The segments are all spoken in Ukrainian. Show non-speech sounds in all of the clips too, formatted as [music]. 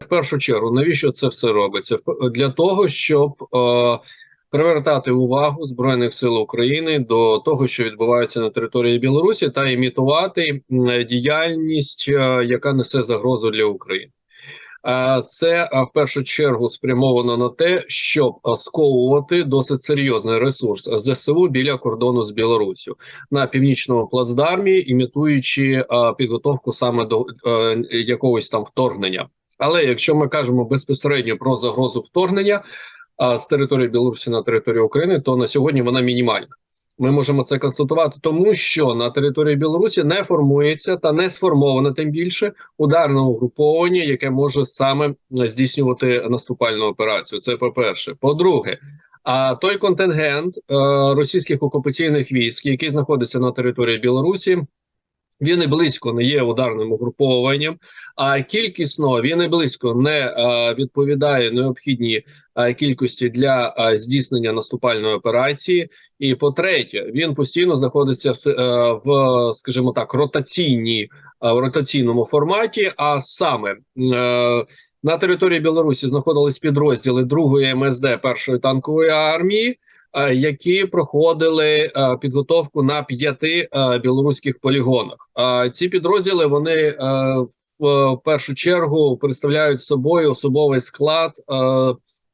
В першу чергу, навіщо це все робиться? Для того, щоб е, привертати увагу Збройних сил України до того, що відбувається на території Білорусі, та імітувати діяльність, е, яка несе загрозу для України. Е, Це е, в першу чергу спрямовано на те, щоб сковувати досить серйозний ресурс ЗСУ біля кордону з Білоруссю на північному плацдармі, імітуючи е, підготовку саме до якогось там вторгнення. Але якщо ми кажемо безпосередньо про загрозу вторгнення а, з території Білорусі на територію України, то на сьогодні вона мінімальна. Ми можемо це констатувати, тому що на території Білорусі не формується та не сформоване тим більше ударне угруповання, яке може саме е, здійснювати наступальну операцію. Це по-перше. По-друге, а той контингент е, російських окупаційних військ, який знаходиться на території Білорусі, він і близько не є ударним угрупованням, а кількісно він і близько не е, відповідає необхідній е, кількості для е, здійснення наступальної операції. І по-третє, він постійно знаходиться в, скажімо так, ротаційній в ротаційному форматі. А саме на території Білорусі знаходились підрозділи 2-ї МСД першої танкової армії які проходили е, підготовку на п'яти е, білоруських полігонах. Е, Ці підрозділи вони е, в е, першу чергу представляють собою особовий склад е,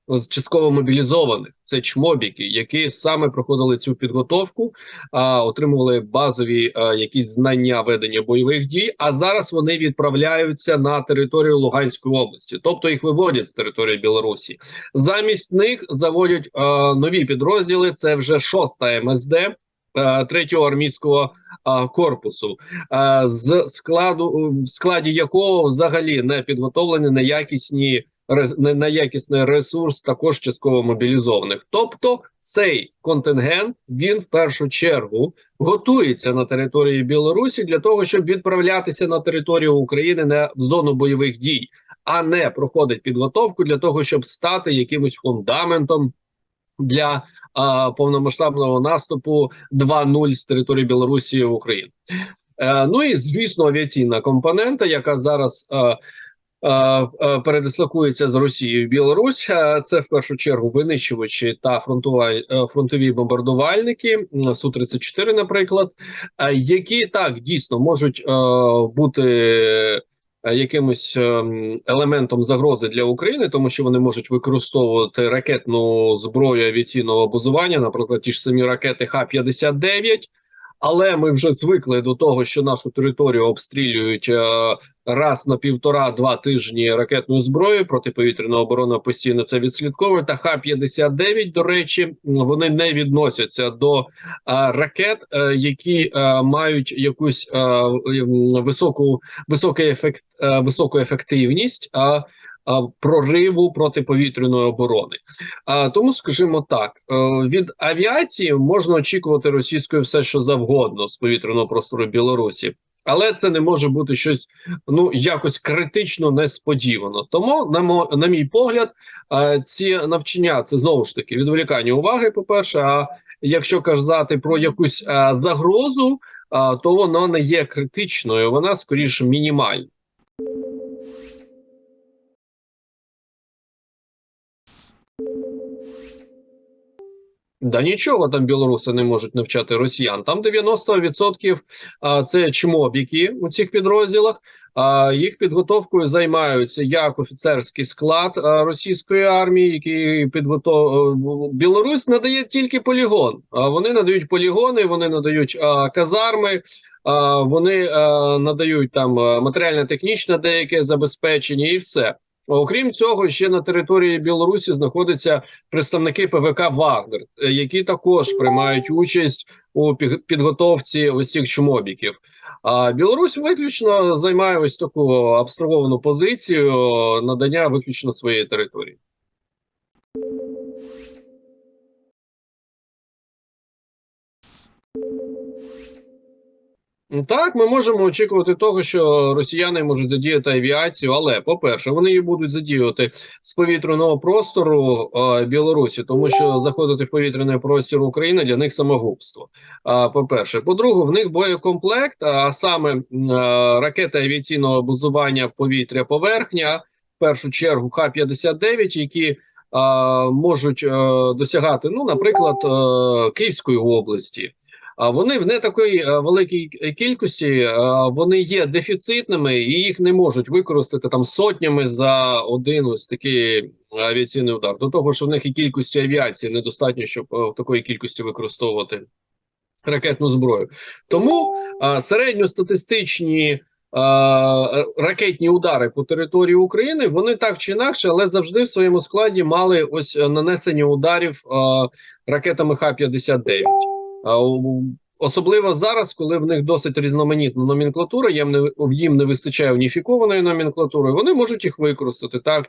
з частково мобілізованих. Це чмобіки, які саме проходили цю підготовку, а отримували базові е, якісь знання ведення бойових дій. А зараз вони відправляються на територію Луганської області, тобто їх виводять з території Білорусі. Замість них заводять е, нові підрозділи. Це вже шоста МСД. е, Третього армійського е, корпусу, е, з складу в складі якого взагалі не підготовлені неякісні не- неякісний ресурс, також частково мобілізованих. Тобто цей контингент він в першу чергу готується на території Білорусі для того, щоб відправлятися на територію України не в зону бойових дій, а не проходить підготовку для того, щоб стати якимось фундаментом для а, повномасштабного наступу 2.0 з території Білорусі в Україну. Е, ну і звісно, авіаційна компонента, яка зараз е, передислокується з Росії в Білорусь. Е, Це в першу чергу винищувачі та е, фронтові бомбардувальники су 34 наприклад, е, які так дійсно можуть е, бути. е, Якимось ем, елементом загрози для України, тому що вони можуть використовувати ракетну зброю авіаційного базування, наприклад, ті ж самі ракети Х-59, але ми вже звикли до того, що нашу територію обстрілюють е, раз на півтора-два тижні ракетною зброєю. Протиповітряна оборона постійно це відслідковує. Та Х-59, до речі, вони не відносяться до е, ракет, е, які мають якусь високу високий ефект, високу ефективність. Прориву протиповітряної оборони, а тому, скажімо так, е, від авіації можна очікувати російської все, що завгодно з повітряного простору Білорусі, але це не може бути щось ну якось критично несподівано. Тому, на мо на мій погляд, е, ці навчання це знову ж таки відволікання уваги. По перше, а якщо казати про якусь е, загрозу, то вона не є критичною, вона скоріше мінімальна. Да нічого там білоруси не можуть навчати росіян. Там 90% це чмобіки у цих підрозділах. Їх підготовкою займаються як офіцерський склад російської армії, який підготов Білорусь надає тільки полігон. Вони надають полігони, вони надають казарми. Вони надають там а, матеріально-технічне деяке забезпечення, і все. Окрім цього, ще на території Білорусі знаходяться представники ПВК Вагнер, е, які також приймають участь у підготовці ось цих чмобіків. А Білорусь виключно займає ось таку абстраговану позицію надання виключно своєї території. Ну, Так, ми можемо очікувати того, що росіяни можуть задіяти авіацію, але по-перше, вони її будуть задіювати з повітряного простору е, Білорусі, тому що заходити в повітряний простір України для них самогубство. А по-перше, по-друге, в них боєкомплект, а саме е, ракети авіаційного базування повітря поверхня. в першу чергу Х-59, які а, можуть а, досягати, ну, наприклад, а, Київської області. Вони в не такої великій кількості вони є дефіцитними і їх не можуть використати там сотнями за один ось такий авіаційний удар. До того, що в них і кількості авіації недостатньо, щоб в такої кількості використовувати ракетну зброю. Тому середньостатистичні ракетні удари по території України вони так чи інакше, але завжди в своєму складі мали ось е, нанесення ударів ракетами Х-59. Особливо зараз, коли в них досить різноманітна номенклатура, їм не їм не вистачає уніфікованої номенклатури, вони можуть їх використати так.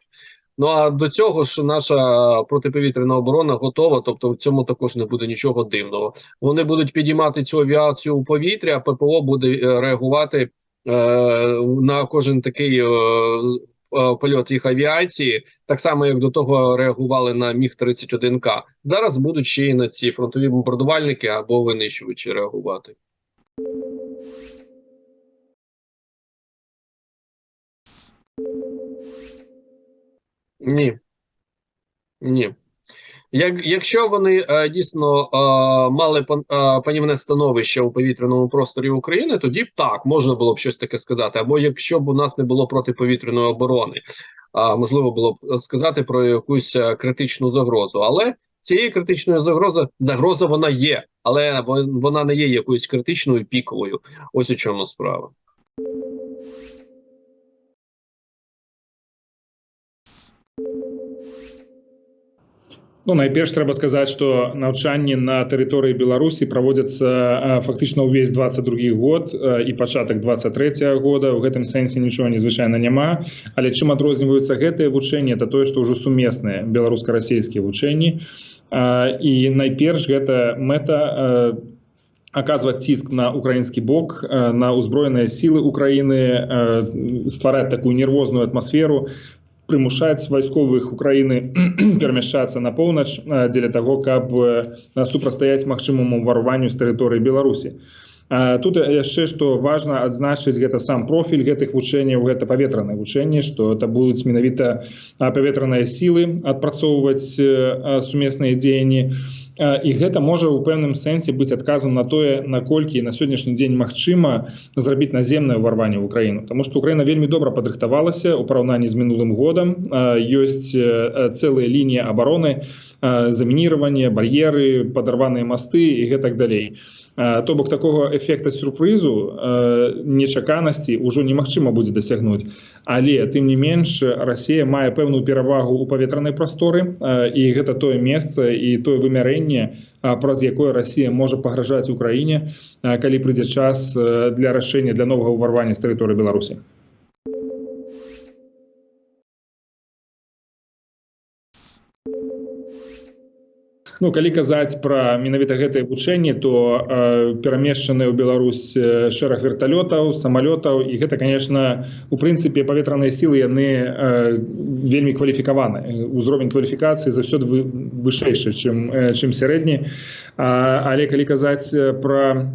Ну а до цього ж наша протиповітряна оборона готова, тобто в цьому також не буде нічого дивного. Вони будуть підіймати цю авіацію у повітря, а ППО буде е, реагувати е, на кожен такий е, польот їх авіації, так само як до того реагували на Міг 31 К. Зараз будуть ще й на ці фронтові бомбардувальники або винищувачі реагувати. Ні. Ні. Як, якщо вони е, дійсно е, мали пан, е, панівне становище у повітряному просторі України, тоді б так можна було б щось таке сказати. Або якщо б у нас не було протиповітряної оборони, а можливо було б сказати про якусь е, критичну загрозу. Але цієї критичної загрози загроза вона є, але вона не є якоюсь критичною піковою. Ось у чому справа. Ну, найперш трэба сказаць што навчанні на тэрыторыі беларусі праводзяцца фактычна ўвесь 22 год і пачатак 23 года. У гэтым сэнсе нічога незвычайна няма. Але чым адрозніваюцца гэтыя вучэнні это тое што ўжо сумесныя беларуска-расійскія вучэнні. І найперш гэта мэта а, оказывать ціск на украінскі бок на ўзброеныя сілы Украіны а, ствараць такую нервозную атмасферу прымушаць вайсковых Украіны [clears throat] перамяшчацца на поўнач дзеля таго, каб э, супрацьстаяць магчымаму варванню з тэрыторыі Беларусі. Тут яшчэ што важна адзначыць гэта сам профіль гэтых вучэнняў гэта паветраныя вучэнні, што это будуць менавіта паветраныя сілы адпрацоўваць э, сумесныя дзеянні. І гэта можа ў пэўным сэнсе быць адказам на тое, наколькі на сённяшні дзень магчыма зрабіць наземнае ўварванне ў Украіну. Таму што Украіна вельмі добра падрыхтавалася ў параўнанні з мінулым годам. Ёсць э, цэлыя лініі абароны, а, замінирование, бар'еры, падарваныя масты і гэтак далей. А, То бок такога эфекта сюрпрызу э, нечаканасці ўжо немагчыма будзе дасягнуць. Але тым не менш Расія мае пэўную перавагу ў паветранай прасторы э, і гэта тое месца і тое вымярэнне, а, праз якое Расія можа пагражаць Украіне, а, калі прыйдзе час э, для рашэння для новага ўварвання з тэрыторыі Беларусі. Ну, калі казаць пра менавіта гэтае вучэнне, то э, перамешчаны ў Беларусь э, шэраг верталётаў, самалётаў і гэта, конечно, у прынцыпе паветраныя сілы яны э, вельмі кваліфікаваны. Узровень кваліфікацыі заўсёды вы, вышэйшы, чым, э, чым сярэдні. Але калі казаць пра,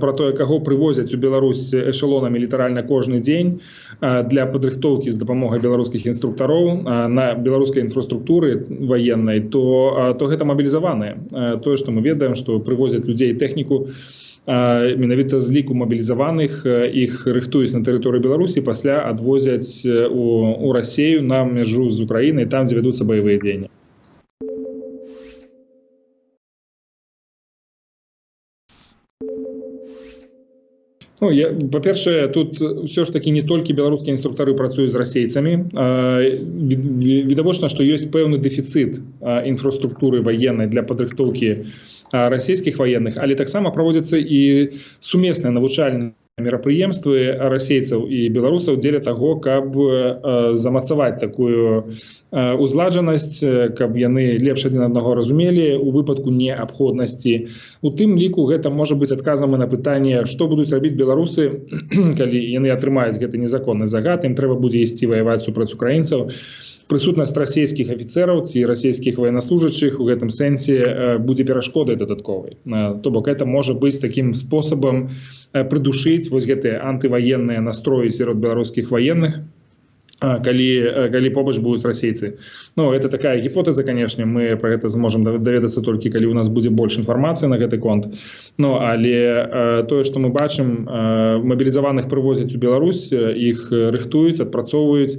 пра тое, каго прывозяць у Беларусь эшелонамі літаральна кожны дзень а, для падрыхтоўкі з дапамогай беларускіх інструктароў а, на беларускай інфраструктуры ваеннай, то, а, то гэта мабілізаваныя. А, Тое, што мы ведаем, што прывозяць людзей і тэхніку, а, менавіта з ліку мабілізаваных а, іх рыхтуюць на тэрыторыі Беларусі, пасля адвозяць э, у, у Расею на мяжу з Украінай, там, дзе вядуцца баявыя дзеянні. Ну, я, па-першае, тут ўсё ж такі не толькі беларускія інструктары працуюць з расейцамі. А, від, від- відавочна, што ёсць пэўны дэфіцыт а, інфраструктуры ваеннай для падрыхтоўкі а, расійскіх ваенных, але таксама праводзяцца і сумесныя навучальныя мерапрыемствы расейцаў і беларусаў дзеля таго, каб э, замацаваць такую э, узладжанасць, э, каб яны лепш адзін аднаго разумелі у выпадку неабходнасці. У тым ліку гэта можа быць адказам на пытанне, што будуць рабіць беларусы, калі яны атрымаюць гэты незаконны загад, ім трэба будзе ісці ваяваць супраць украінцаў. Прысутнасць расійскіх афіцэраў ці расійскіх военнослужачых у гэтым сэнсе будзе перашкодай дадатковай. То бок это можа быць такім спосабам прыдушыць вось гэтыя антываенныя настроі сярод беларускіх ваенных а, калі калі побач будуць расейцы. Ну это такая гіпотэза канешне мы про гэта зможам дав- даведацца толькі калі у нас будзе больш інфармацыі на гэты конт. Ну але тое што мы бачым мабілізаваных прывозяць у Беларусь іх рыхтуюць адпрацоўваюць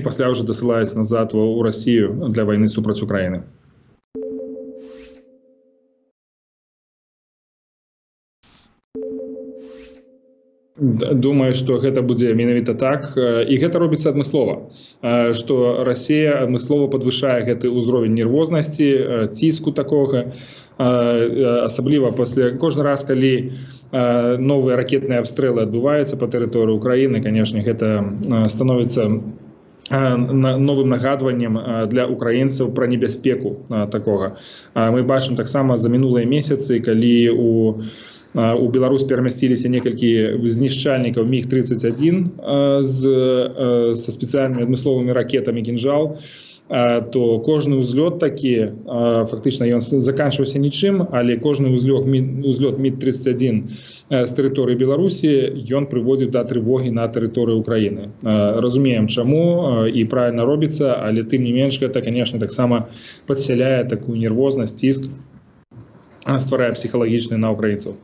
і пасля ўжо дасылаюць назад у Расію для вайны супраць Украіны Д- Думаю, што гэта будзе менавіта так э, і гэта робіцца адмыслова. Э, што Расія адмыслова падвышае гэты ўзровень нервознасці э, ціску такога. Э, э, асабліва пасля кожны раз калі э, новыя ракетныя абстрэлы адбываюцца па тэрыторыі Украіны канешне гэта э, становіцца э, на- новым нагадваннем для украінцаў пра небяспеку такога мы бачым таксама за мінулыя месяцы калі у у Беларусь перамясціліся некалькі знішчальнікаў міг 31 а, з са спецыяльнымі адмысловымі ракетамі кінжал а, то кожны ўзлёт такі а, фактычна ён заканчваўся нічым але кожны ўзлёт Мі- ўзлёт мид 31 з тэрыторыі Беларусі ён прыводзіў да трывогі на тэрыторыі Украіны А, разумеем чаму і правильно робіцца але тым не менш гэта конечно таксама падсяляе такую нервознасць ціск стварае псіхалагічны на украінцаў